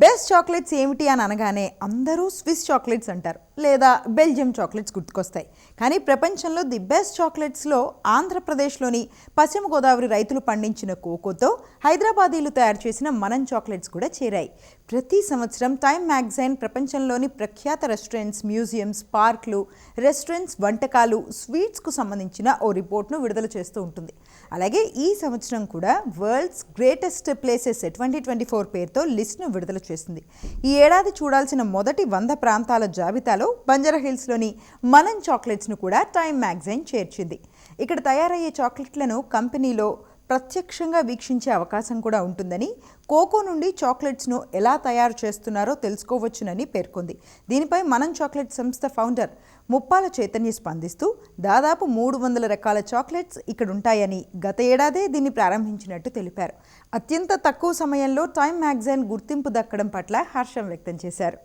Best chocolates ఏమిటి అని అనగానే అందరూ స్విస్ చాక్లెట్స్ అంటారు. లేదా బెల్జియం చాక్లెట్స్ గుర్తుకొస్తాయి. కానీ ప్రపంచంలో ది బెస్ట్ చాక్లెట్స్లో ఆంధ్రప్రదేశ్లోని పశ్చిమ గోదావరి రైతులు పండించిన కోకోతో హైదరాబాదీలు తయారు చేసిన మనం చాక్లెట్స్ కూడా చేరాయి. ప్రతి సంవత్సరం టైమ్ మ్యాగజైన్ ప్రపంచంలోని ప్రఖ్యాత రెస్టారెంట్స్ మ్యూజియంస్ పార్క్లు రెస్టారెంట్స్ వంటకాలు స్వీట్స్కు సంబంధించిన ఓ రిపోర్ట్ను విడుదల చేస్తూ ఉంటుంది. అలాగే ఈ సంవత్సరం కూడా world's greatest places twenty twenty four పేరుతో లిస్ట్ను విడుదల చేసింది. ఈ ఏడాది చూడాల్సిన మొదటి వంద ప్రాంతాల జాబితాలో బంజరహిల్స్లోని మనన్ చాక్లెట్స్ను కూడా టైమ్ మ్యాగజైన్ చేర్చింది. ఇక్కడ తయారయ్యే చాక్లెట్లను కంపెనీలో ప్రత్యక్షంగా వీక్షించే అవకాశం కూడా ఉంటుందని కోకో నుండి చాక్లెట్స్ను ఎలా తయారు చేస్తున్నారో తెలుసుకోవచ్చునని పేర్కొంది. దీనిపై మనం చాక్లెట్ సంస్థ ఫౌండర్ ముప్పాల చైతన్య స్పందిస్తూ దాదాపు మూడు వందల రకాల చాక్లెట్స్ ఇక్కడ ఉంటాయని గత ఏడాదే దీన్ని ప్రారంభించినట్టు తెలిపారు. అత్యంత తక్కువ సమయంలో టైమ్ మ్యాగజైన్ గుర్తింపు దక్కడం పట్ల హర్షం వ్యక్తం చేశారు.